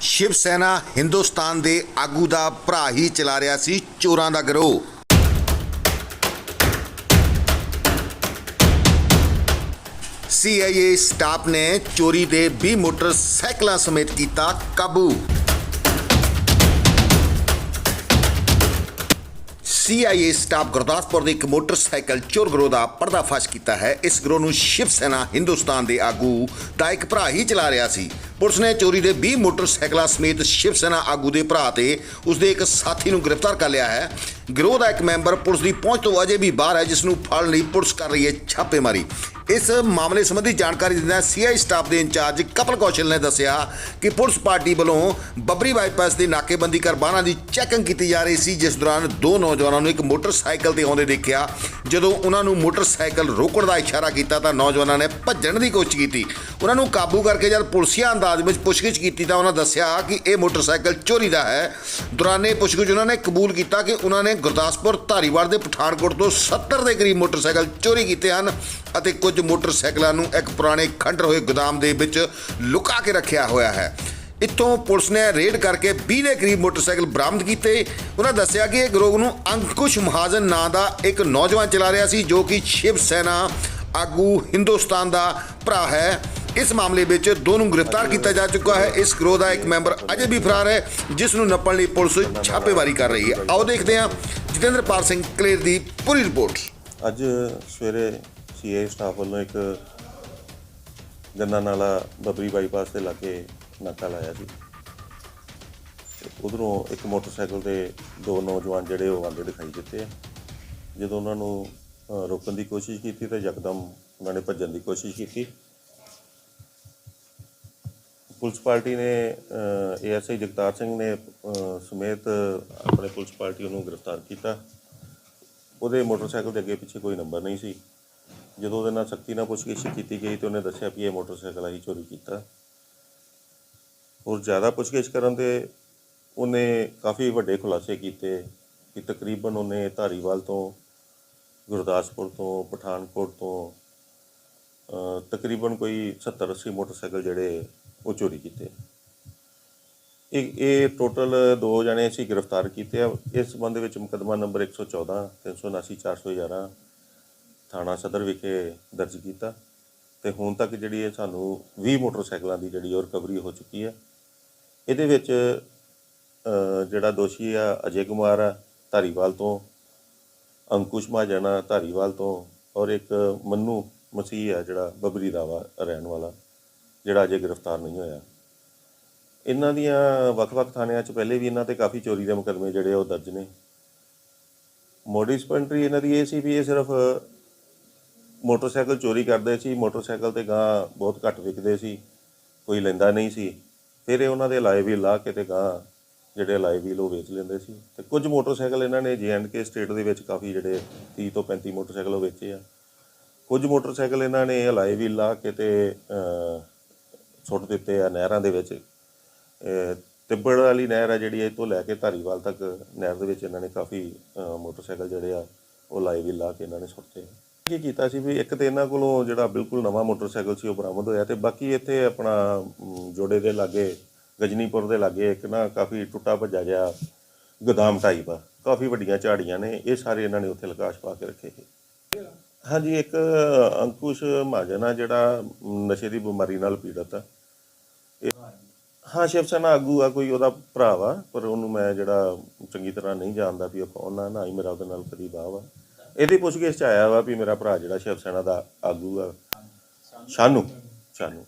ਸ਼ਿਵ ਸੈਨਾ ਹਿੰਦੁਸਤਾਨ ਦੇ ਆਗੂ ਦਾ ਭਰਾ ਹੀ ਚਲਾ ਰਿਹਾ ਸੀ ਚੋਰਾਂ ਦਾ ਗਰੋਹ। ਸੀਆਈਏ ਸਟਾਫ ਨੇ ਚੋਰੀ ਦੇ 20 ਮੋਟਰਸਾਈਕਲਾਂ ਸਮੇਤ ਕੀਤਾ ਕਾਬੂ। ਸੀਆਈਏ ਸਟਾਫ ਗੁਰਦਾਸਪੁਰ ਦੇ ਇੱਕ ਮੋਟਰਸਾਈਕਲ ਚੋਰ ਗਰੋਹ ਦਾ ਪਰਦਾਫਾਸ਼ ਕੀਤਾ ਹੈ। ਇਸ ਗਰੋਹ ਨੂੰ ਸ਼ਿਵ ਸੈਨਾ ਹਿੰਦੁਸਤਾਨ ਦੇ ਆਗੂ ਦਾ ਇੱਕ ਭਰਾ ਹੀ ਚਲਾ ਰਿਹਾ ਸੀ। ਪੁਲਿਸ ਨੇ ਚੋਰੀ ਦੇ 20 ਮੋਟਰਸਾਈਕਲਾਂ ਸਮੇਤ ਸ਼ਿਵ ਸੈਨਾ ਆਗੂ ਦੇ ਭਰਾ ਤੇ ਉਸਦੇ ਇੱਕ ਸਾਥੀ ਨੂੰ ਗ੍ਰਿਫਤਾਰ ਕਰ ਲਿਆ ਹੈ। ਗਿਰੋਹ ਦਾ ਇੱਕ ਮੈਂਬਰ ਪੁਲਿਸ ਦੀ ਪਹੁੰਚ ਤੋਂ ਅਜੇ ਵੀ ਬਾਹਰ ਹੈ, ਜਿਸ ਨੂੰ ਫੜਨ ਲਈ ਪੁਲਿਸ ਕਰ ਰਹੀ ਹੈ ਛਾਪੇਮਾਰੀ। ਇਸ ਮਾਮਲੇ ਸੰਬੰਧੀ ਜਾਣਕਾਰੀ ਦਿੰਦਿਆਂ ਸੀਆਈ ਸਟਾਫ ਦੇ ਇੰਚਾਰਜ ਕਪਲ ਕੌਸ਼ਲ ਨੇ ਦੱਸਿਆ ਕਿ ਪੁਲਿਸ ਪਾਰਟੀ ਵੱਲੋਂ ਬੱਬਰੀ ਬਾਈਪਾਸ ਦੀ ਨਾਕੇਬੰਦੀ ਕਰ ਵਾਹਨਾਂ ਦੀ ਚੈਕਿੰਗ ਕੀਤੀ ਜਾ ਰਹੀ ਸੀ, ਜਿਸ ਦੌਰਾਨ ਦੋ ਨੌਜਵਾਨਾਂ ਨੂੰ ਇੱਕ ਮੋਟਰਸਾਈਕਲ ਤੇ ਆਉਂਦੇ ਦੇਖਿਆ। ਜਦੋਂ ਉਹਨਾਂ ਨੂੰ ਮੋਟਰਸਾਈਕਲ ਰੋਕਣ ਦਾ ਇਸ਼ਾਰਾ ਕੀਤਾ ਤਾਂ ਨੌਜਵਾਨਾਂ ਨੇ ਭੱਜਣ ਦੀ ਕੋਸ਼ਿਸ਼ ਕੀਤੀ। ਉਹਨਾਂ ਨੂੰ ਕਾਬੂ ਕਰਕੇ ਜਦ ਪੁਲਿਸੀਆ ਅੰਦਾਜ਼ ਵਿੱਚ ਪੁੱਛਗਿੱਛ ਕੀਤੀ ਤਾਂ ਉਹਨਾਂ ਦੱਸਿਆ ਕਿ ਇਹ ਮੋਟਰਸਾਈਕਲ ਚੋਰੀ ਦਾ ਹੈ। ਦੌਰਾਨੇ ਪੁੱਛਗਿੱਛ ਉਹਨਾਂ ਨੇ ਕਬੂਲ ਕੀਤਾ ਕਿ ਉਹਨਾਂ ਨੇ ਗੁਰਦਾਸਪੁਰ ਧਾਰੀਵਾਲ ਦੇ ਪਠਾਨਕੋਟ ਤੋਂ 70 ਦੇ ਕਰੀਬ ਮੋਟਰਸਾਈਕਲ ਚੋਰੀ ਕੀਤੇ ਹਨ ਅਤੇ ਕੁਝ ਮੋਟਰਸਾਈਕਲਾਂ ਨੂੰ ਇੱਕ ਪੁਰਾਣੇ ਖੰਡਰ ਹੋਏ ਗੋਦਾਮ ਦੇ ਵਿੱਚ ਲੁਕਾ ਕੇ ਰੱਖਿਆ ਹੋਇਆ ਹੈ। ਇੱਥੋਂ ਪੁਲਿਸ ਨੇ ਰੇਡ ਕਰਕੇ 20 ਦੇ ਕਰੀਬ ਮੋਟਰਸਾਈਕਲ ਬਰਾਮਦ ਕੀਤੇ। ਉਹਨਾਂ ਦੱਸਿਆ ਕਿ ਇਹ ਗਰੋਹ ਨੂੰ ਅੰਕੁਸ਼ ਮਹਾਜਨ ਨਾਂ ਦਾ ਇੱਕ ਨੌਜਵਾਨ ਚਲਾ ਰਿਹਾ ਸੀ ਜੋ ਕਿ ਸ਼ਿਵ ਸੈਨਾ, ਆਗੂ ਹਿੰਦੁਸਤਾਨ ਦਾ ਭਰਾ ਹੈ। ਇਸ ਮਾਮਲੇ ਵਿੱਚ ਦੋ ਨੂੰ ਗ੍ਰਿਫਤਾਰ ਕੀਤਾ ਜਾ ਚੁੱਕਾ ਹੈ। ਇਸ ਗਰੋਹ ਦਾ ਇੱਕ ਮੈਂਬਰ ਅਜੇ ਵੀ ਫਰਾਰ ਹੈ ਜਿਸ ਨੂੰ ਨੱਪਣ ਲਈ ਪੁਲਿਸ ਛਾਪੇਮਾਰੀ ਕਰ ਰਹੀ ਹੈ। ਆਓ ਦੇਖਦੇ ਹਾਂ ਜਤਿੰਦਰਪਾਲ ਸਿੰਘ ਕਲੇਰ ਦੀ ਪੂਰੀ ਰਿਪੋਰਟ। ਅੱਜ ਸਵੇਰੇ ਸੀਏ ਸਟਾਫ ਵੱਲੋਂ ਇੱਕ ਗੰਨਾ ਨਾਲਾ ਬੱਬਰੀ ਬਾਈਪਾਸ ਦੇ ਲਾਗੇ ਨਾਕਾ ਲਾਇਆ ਸੀ। ਉਧਰੋਂ ਇੱਕ ਮੋਟਰਸਾਈਕਲ ਤੇ ਦੋ ਨੌਜਵਾਨ ਜਿਹੜੇ ਉਹ ਆਉਂਦੇ ਦਿਖਾਈ ਦਿੱਤੇ ਜਦੋਂ ਉਹਨਾਂ ਨੂੰ ਰੋਕਣ ਦੀ ਕੋਸ਼ਿਸ਼ ਕੀਤੀ ਤਾਂ ਯਕਦਮ ਉਹਨਾਂ ਨੇ ਭੱਜਣ ਦੀ ਕੋਸ਼ਿਸ਼ ਕੀਤੀ। ਪੁਲਿਸ ਪਾਰਟੀ ਨੇ ਏਐਸਆਈ ਜਗਤਾਰ ਸਿੰਘ ਨੇ ਸਮੇਤ ਆਪਣੇ ਪੁਲਿਸ ਪਾਰਟੀ ਉਹਨੂੰ ਗ੍ਰਿਫਤਾਰ ਕੀਤਾ। ਉਹਦੇ ਮੋਟਰਸਾਈਕਲ ਦੇ ਅੱਗੇ ਪਿੱਛੇ ਕੋਈ ਨੰਬਰ ਨਹੀਂ ਸੀ। ਜਦੋਂ ਉਹਦੇ ਨਾਲ ਸਖਤੀ ਨਾਲ ਪੁੱਛਗਿੱਛ ਕੀਤੀ ਗਈ ਤੇ ਉਹਨੇ ਦੱਸਿਆ ਵੀ ਇਹ ਮੋਟਰਸਾਈਕਲ ਅਸੀਂ ਚੋਰੀ ਕੀਤਾ। ਹੋਰ ਜ਼ਿਆਦਾ ਪੁੱਛਗਿੱਛ ਕਰਨ ਤੇ ਉਹਨੇ ਕਾਫੀ ਵੱਡੇ ਖੁਲਾਸੇ ਕੀਤੇ ਕਿ ਤਕਰੀਬਨ ਉਹਨੇ ਧਾਰੀਵਾਲ ਤੋਂ, ਗੁਰਦਾਸਪੁਰ ਤੋਂ, ਪਠਾਨਕੋਟ ਤੋਂ ਤਕਰੀਬਨ ਕੋਈ 70 80 ਮੋਟਰਸਾਈਕਲ ਜਿਹੜੇ ਉਹ ਚੋਰੀ ਕੀਤੇ ਇਹ ਇਹ ਟੋਟਲ ਦੋ ਜਣੇ ਅਸੀਂ ਗ੍ਰਿਫਤਾਰ ਕੀਤੇ ਆ। ਇਸ ਸੰਬੰਧ ਵਿੱਚ ਮੁਕੱਦਮਾ ਨੰਬਰ 114 379 411 ਥਾਣਾ ਸਦਰ ਵਿਖੇ ਦਰਜ ਕੀਤਾ। ਤੇ ਹੁਣ ਤੱਕ ਜਿਹੜੀ ਇਹ ਸਾਨੂੰ 20 ਮੋਟਰਸਾਈਕਲਾਂ ਦੀ ਜਿਹੜੀ ਉਹ ਰਿਕਵਰੀ ਹੋ ਚੁੱਕੀ ਹੈ। ਇਹਦੇ ਵਿੱਚ ਜਿਹੜਾ ਦੋਸ਼ੀ ਆ, ਅਜੇ ਕੁਮਾਰ ਆ, ਧਾਰੀਵਾਲ ਤੋਂ, ਅੰਕੁਸ਼ ਮਹਾਜਨ ਧਾਰੀਵਾਲ ਤੋਂ, ਔਰ ਇੱਕ ਮੰਨੂ ਮਸੀਹ ਆ, ਜਿਹੜਾ ਬਬਰੀ ਦਾ ਰਹਿਣ ਵਾਲਾ। ਜਿਹੜਾ ਅਜੇ ਗ੍ਰਿਫਤਾਰ ਨਹੀਂ ਹੋਇਆ। ਇਹਨਾਂ ਦੀਆਂ ਵੱਖ-ਵੱਖ ਥਾਣਿਆਂ 'ਚ ਪਹਿਲੇ ਵੀ ਇਹਨਾਂ ਤੇ ਕਾਫੀ ਚੋਰੀ ਦੇ ਮੁਕੱਦਮੇ ਜਿਹੜੇ ਆ ਉਹ ਦਰਜ ਨੇ। ਮੋਡਿਸ ਪੈਂਟਰੀ ਇਹਨਾਂ ਦੀ ਇਹ ਸੀ ਵੀ ਇਹ ਸਿਰਫ ਮੋਟਰਸਾਈਕਲ ਚੋਰੀ ਕਰਦੇ ਸੀ, ਮੋਟਰਸਾਈਕਲ ਤੇ ਗਾਂ ਬਹੁਤ ਘੱਟ ਵਿਕਦੇ ਸੀ, ਕੋਈ ਲੈਂਦਾ ਨਹੀਂ ਸੀ। ਫਿਰ ਇਹ ਉਹਨਾਂ ਦੇ ਲਾਏ ਵੀ ਲਾ ਕੇ ਤੇ ਗਾਂ ਜਿਹੜੇ ਲਾਏ ਵੀਲ ਉਹ ਵੇਚ ਲੈਂਦੇ ਸੀ। ਤੇ ਕੁਝ ਮੋਟਰਸਾਈਕਲ ਇਹਨਾਂ ਨੇ ਕੇ ਸਟੇਟ ਦੇ ਵਿੱਚ ਕਾਫੀ ਜਿਹੜੇ 30 ਤੋਂ 35 ਮੋਟਰਸਾਈਕਲ ਉਹ ਵੇਚੇ ਆ। ਕੁਝ ਮੋਟਰਸਾਈਕਲ ਇਹਨਾਂ ਨੇ ਹਲਾਏ ਵੀਲ ਲਾ ਕੇ ਤੇ ਸੁੱਟ ਦਿੱਤੇ ਆ ਨਹਿਰਾਂ ਦੇ ਵਿੱਚ। ਤਿੱਬੜ ਵਾਲੀ ਨਹਿਰ ਆ ਜਿਹੜੀ ਇਹ ਤੋਂ ਲੈ ਕੇ ਧਾਰੀਵਾਲ ਤੱਕ ਨਹਿਰ ਦੇ ਵਿੱਚ ਇਹਨਾਂ ਨੇ ਕਾਫੀ ਮੋਟਰਸਾਈਕਲ ਜਿਹੜੇ ਆ, ਉਹ ਲਾਏ ਵੀ, ਲਾ ਕੇ ਇਹਨਾਂ ਨੇ ਸੁੱਟੇ। ਕੀ ਕੀਤਾ ਸੀ ਵੀ ਇੱਕ ਤੇ ਇਹਨਾਂ ਕੋਲੋਂ ਜਿਹੜਾ ਬਿਲਕੁਲ ਨਵਾਂ ਮੋਟਰਸਾਈਕਲ ਸੀ, ਉਹ ਬਰਾਮਦ ਹੋਇਆ ਤੇ ਬਾਕੀ ਇੱਥੇ ਆਪਣਾ ਜੋੜੇ ਦੇ ਲਾਗੇ, ਗਜਨੀਪੁਰ ਦੇ ਲਾਗੇ ਇੱਕ ਨਾ ਕਾਫੀ ਟੁੱਟਾ ਭੱਜਾ ਜਿਹਾ ਗੋਦਾਮ ਟਾਈਪ ਆ। ਕਾਫੀ ਵੱਡੀਆਂ ਝਾੜੀਆਂ ਨੇ, ਇਹ ਸਾਰੇ ਇਹਨਾਂ ਨੇ ਉੱਥੇ ਲਕਾਸ਼ ਪਾ ਕੇ ਰੱਖੇ ਸੀ। ਹਾਂਜੀ, ਇੱਕ ਅੰਕੁਸ਼ ਮਹਾਜਨ ਆ ਜਿਹੜਾ ਨਸ਼ੇ ਦੀ ਬਿਮਾਰੀ ਨਾਲ ਪੀੜਤ ਆ। ਹਾਂ ਸ਼ਿਵ ਸੈਨਾ ਆਗੂ ਆ ਕੋਈ ਉਹਦਾ ਭਰਾ ਵਾ ਪਰ ਉਹਨੂੰ ਮੈਂ ਜਿਹੜਾ ਚੰਗੀ ਤਰ੍ਹਾਂ ਨਹੀਂ ਜਾਣਦਾ ਵੀ ਉਹ ਕੌਣ ਆ ਨਾ ਹੀ ਮੇਰਾ ਉਹਦੇ ਨਾਲ ਕਦੀ ਬਾਹ ਵਾ। ਇਹਦੀ ਪੁੱਛਗਿੱਛ ਚ ਆਇਆ ਵਾ ਵੀ ਮੇਰਾ ਭਰਾ ਜਿਹੜਾ ਸ਼ਿਵ ਸੈਨਾ ਦਾ ਆਗੂ ਆ। ਸ਼ਾਨੂ ਸ਼ਾਨੂ।